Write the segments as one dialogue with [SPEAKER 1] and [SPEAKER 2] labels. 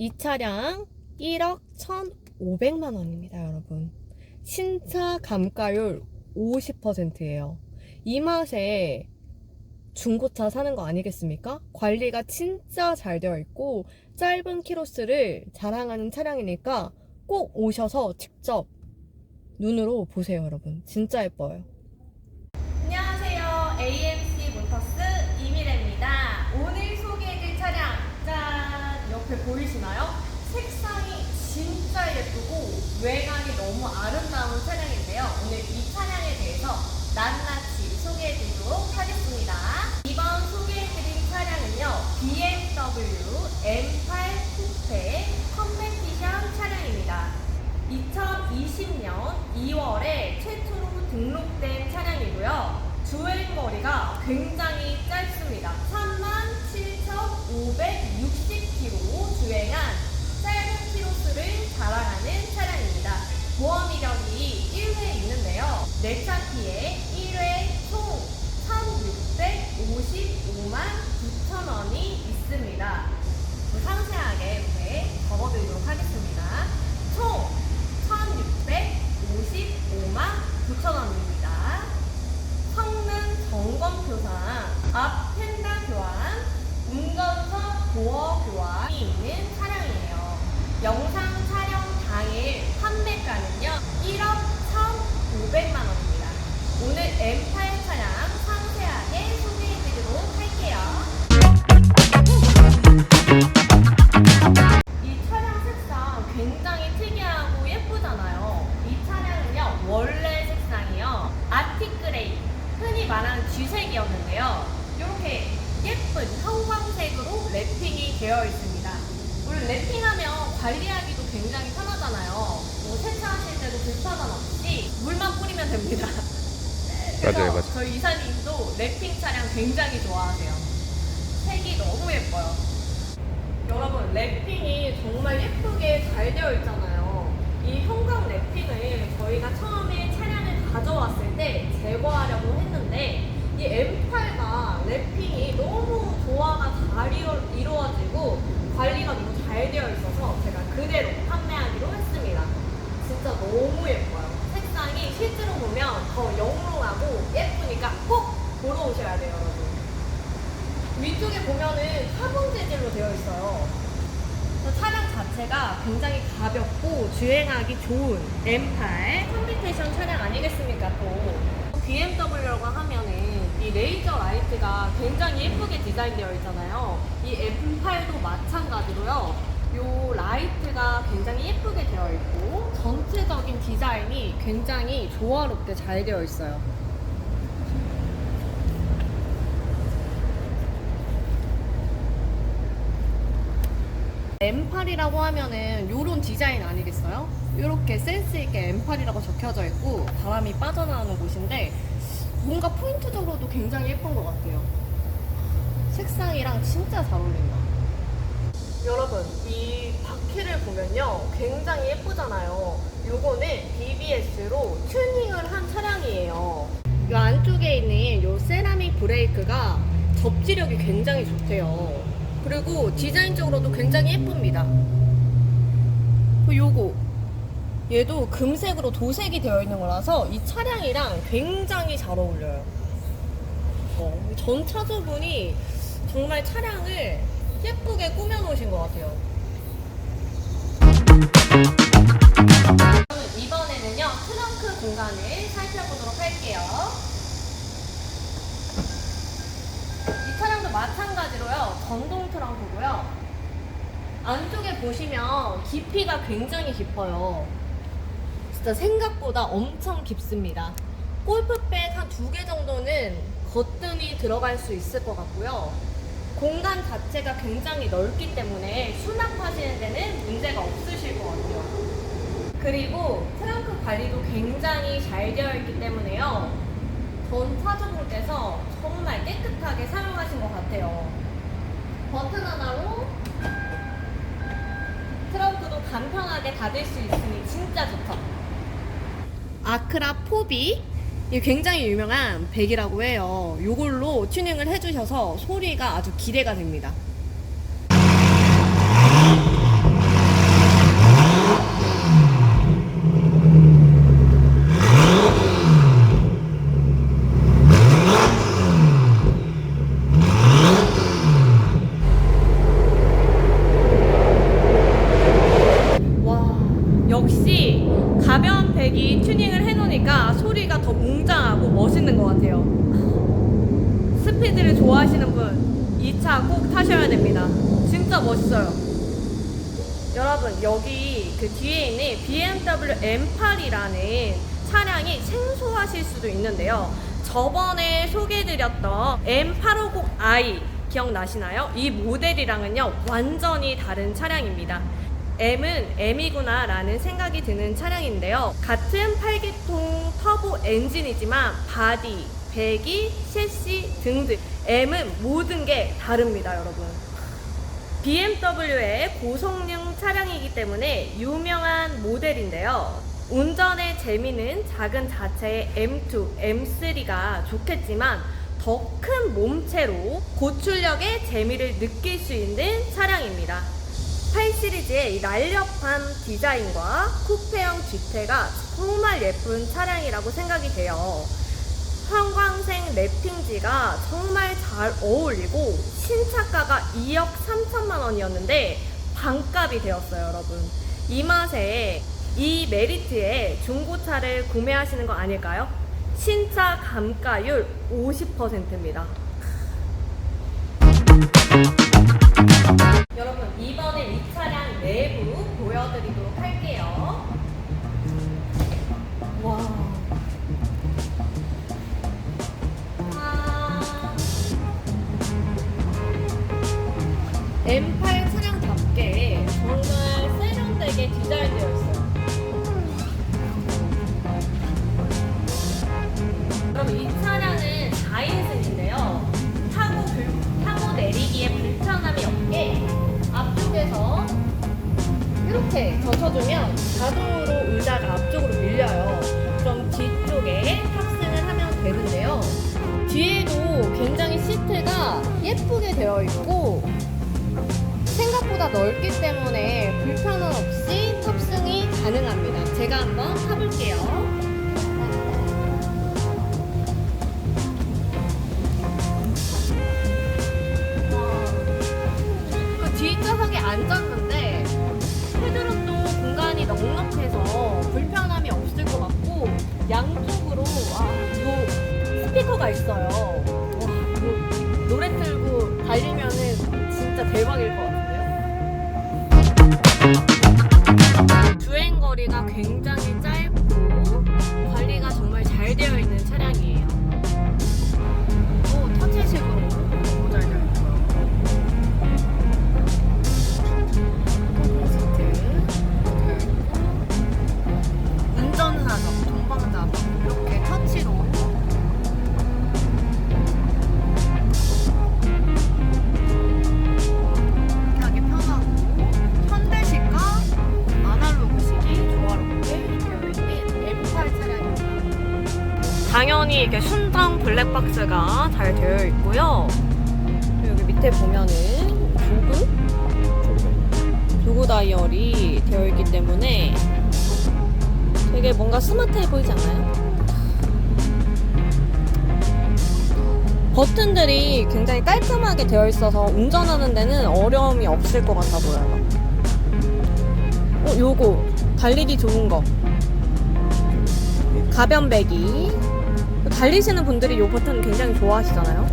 [SPEAKER 1] 이 차량 1억 1,500만 원입니다, 여러분. 신차 감가율 50%예요. 이 맛에 중고차 사는 거 아니겠습니까? 관리가 진짜 잘 되어 있고 짧은 키로수를 자랑하는 차량이니까 꼭 오셔서 직접 눈으로 보세요, 여러분. 진짜 예뻐요. 안녕하세요. AMC 모터스 이미래입니다. 오늘 소개해드릴 차량, 짠! 옆에 보이시나요? 색상이 진짜 예쁘고 외관이 너무 아름다운 차량인데요. 오늘 이 차량에 대해서 낱낱이 소개해드리도록 하겠습니다. 이번 소개해드린 차량은요. BMW M8 피해 1회 총 1,655만 9천 원이 있습니다. 또 상세하게 이렇게 적어드리도록 하겠습니다. 총 1,655만 9천 원입니다. 성능 점검표상 앞 펜다 교환, 운전석 도어 교환이 있는 차량이에요. 영상 촬영 당일 판매가는요 1억 1,500만 원입니다. 오늘 M8 차량 상세하게 소개해드리도록 할게요. 이 차량 색상 굉장히 특이하고 예쁘잖아요. 이 차량은요, 원래 색상이요. 아티그레이, 흔히 말하는 쥐색이었는데요. 이렇게 예쁜 형광색으로 랩핑이 되어 있습니다. 우리 랩핑하면 관리하기도 굉장히 편하잖아요. 뭐 세차하실 때도 불편함 없이 물만 뿌리면 됩니다. 그래서
[SPEAKER 2] 맞아요, 맞아요.
[SPEAKER 1] 저희 이사님도 랩핑 차량 굉장히 좋아하세요. 색이 너무 예뻐요. 여러분 랩핑이 정말 예쁘게 잘 되어 있잖아요. 이 형광 랩핑을 저희가 처음에 차량을 가져왔을 때 제거하려고 했는데 이 M8가 랩핑이 너무 조화가 잘 이루- 이루어지고 관리가 너무 잘 되어 있어서 제가 그대로 판매하기로 했습니다. 진짜 너무 예뻐요. 실제로 보면 더 영롱하고 예쁘니까 꼭 보러 오셔야 돼요, 여러분. 위쪽에 보면은 카본 재질로 되어 있어요. 차량 자체가 굉장히 가볍고 주행하기 좋은 M8 컴비테이션 차량 아니겠습니까 또 BMW라고 하면은 이 레이저 라이트가 굉장히 예쁘게 디자인되어 있잖아요 이 M8도 마찬가지로요 요 라이트가 굉장히 예쁘게 되어 있고 전체적인 디자인이 굉장히 조화롭게 잘 되어 있어요 M8이라고 하면은 요런 디자인 아니겠어요? 이렇게 센스 있게 M8이라고 적혀져 있고 바람이 빠져나오는 곳인데 뭔가 포인트적으로도 굉장히 예쁜 것 같아요. 색상이랑 진짜 잘 어울린다. 여러분, 이 바퀴를 보면요. 굉장히 예쁘잖아요. 요거는 BBS로 튜닝을 한 차량이에요. 이 안쪽에 있는 요 세라믹 브레이크가 접지력이 굉장히 좋대요. 그리고 디자인적으로도 굉장히 예쁩니다. 그 요거 얘도 금색으로 도색이 되어 있는 거라서 이 차량이랑 굉장히 잘 어울려요. 어, 전 차주분이 정말 차량을 예쁘게 꾸며 놓으신 것 같아요. 이번에는요 트렁크 공간을 살펴보도록 할게요. 이 차량도 마찬가지로요 전동 트렁크고요. 안쪽에 보시면 깊이가 굉장히 깊어요. 진짜 생각보다 엄청 깊습니다. 골프백 한 두 개 정도는 거뜬히 들어갈 수 있을 것 같고요. 공간 자체가 굉장히 넓기 때문에 수납하시는 데는 문제가 없으실 것 같아요. 그리고 트렁크 관리도 굉장히 잘 되어 있기 때문에요. 전 차주분께서 정말 깨끗하게 사용하신 것 같아요. 버튼 하나로 트렁크도 간편하게 닫을 수 있으니 진짜 좋다. 아크라 포비 이 굉장히 유명한 백이라고 해요. 이걸로 튜닝을 해주셔서 소리가 아주 기대가 됩니다. 가벼운 백이 튜닝을 소리가 더 웅장하고 멋있는 것 같아요. 스피드를 좋아하시는 분 이 차 꼭 타셔야 됩니다. 진짜 멋있어요. 여러분 여기 그 뒤에 있는 BMW M8이라는 차량이 생소하실 수도 있는데요. 저번에 소개해드렸던 M850i 기억나시나요? 이 모델이랑은요 완전히 다른 차량입니다. M은 M이구나 라는 생각이 드는 차량인데요. 같은 8기통 터보 엔진이지만 바디, 배기, 셰시 등등 M은 모든 게 다릅니다 여러분. BMW의 고성능 차량이기 때문에 유명한 모델인데요. 운전의 재미는 작은 자체의 M2, M3가 좋겠지만 더 큰 몸체로 고출력의 재미를 느낄 수 있는 차량입니다. 8 시리즈의 이 날렵한 디자인과 쿠페형 뒤태가 정말 예쁜 차량이라고 생각이 돼요. 형광색 랩핑지가 정말 잘 어울리고 신차가가 2억 3천만 원이었는데 반값이 되었어요 여러분 이 맛에 이 메리트에 중고차를 구매하시는 거 아닐까요? 신차 감가율 50%입니다 젖혀주면 자동으로 의자가 앞쪽으로 밀려요. 그럼 뒤쪽에 탑승을 하면 되는데요. 뒤에도 굉장히 시트가 예쁘게 되어 있고 생각보다 넓기 때문에 불편함 없이 탑승이 가능합니다. 제가 한번 타볼게요. 양쪽으로 아, 요 스피커가 있어요. 당연히 이렇게 순정 블랙박스가 잘 되어 있고요. 여기 밑에 보면은 조그 다이얼이 되어 있기 때문에 되게 뭔가 스마트해 보이지 않아요? 버튼들이 굉장히 깔끔하게 되어 있어서 운전하는 데는 어려움이 없을 것 같아 보여요. 어, 요거 달리기 좋은 거. 가변배기. 달리시는 분들이 요 버튼 굉장히 좋아하시잖아요.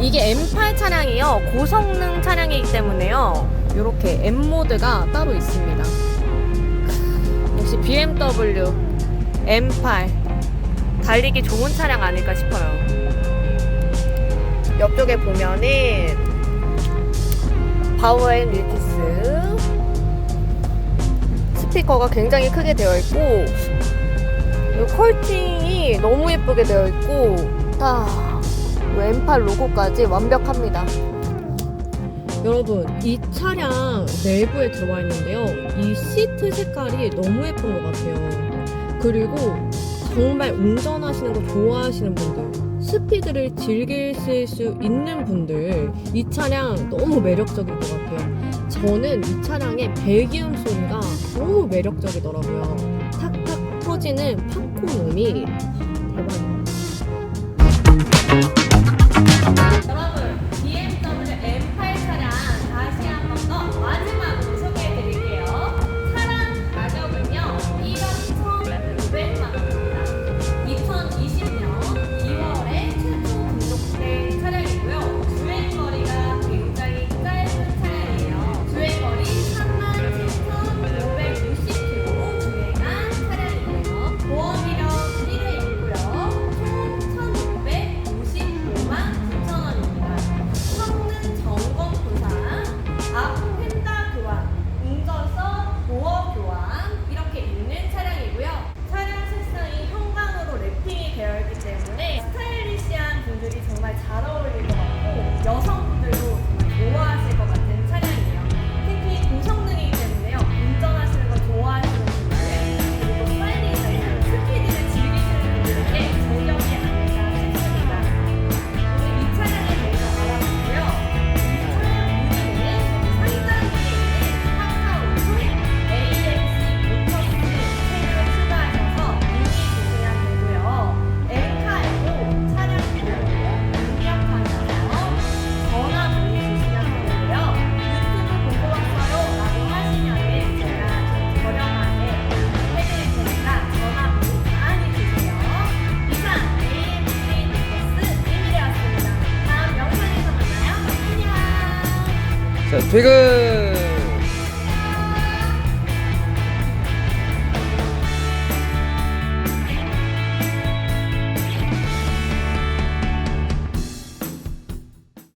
[SPEAKER 1] 이게 M8 차량이요. 고성능 차량이기 때문에요. 이렇게 M 모드가 따로 있습니다. 역시 BMW M8 달리기 좋은 차량 아닐까 싶어요. 옆쪽에 보면은 바우앤 밀키스 스피커가 굉장히 크게 되어 있고 이 컬팅이 너무 예쁘게 되어 있고 다 M8 로고까지 완벽합니다. 여러분 이 차량 내부에 들어와 있는데요. 이 시트 색깔이 너무 예쁜 것 같아요. 그리고 정말 운전하시는 거 좋아하시는 분들 스피드를 즐길 수 있는 분들 이 차량 너무 매력적인 것 같아요. 저는 이 차량의 배기음 소리가 너무 매력적이더라고요 터지는 팝콘음이 대박입니다
[SPEAKER 2] 퇴근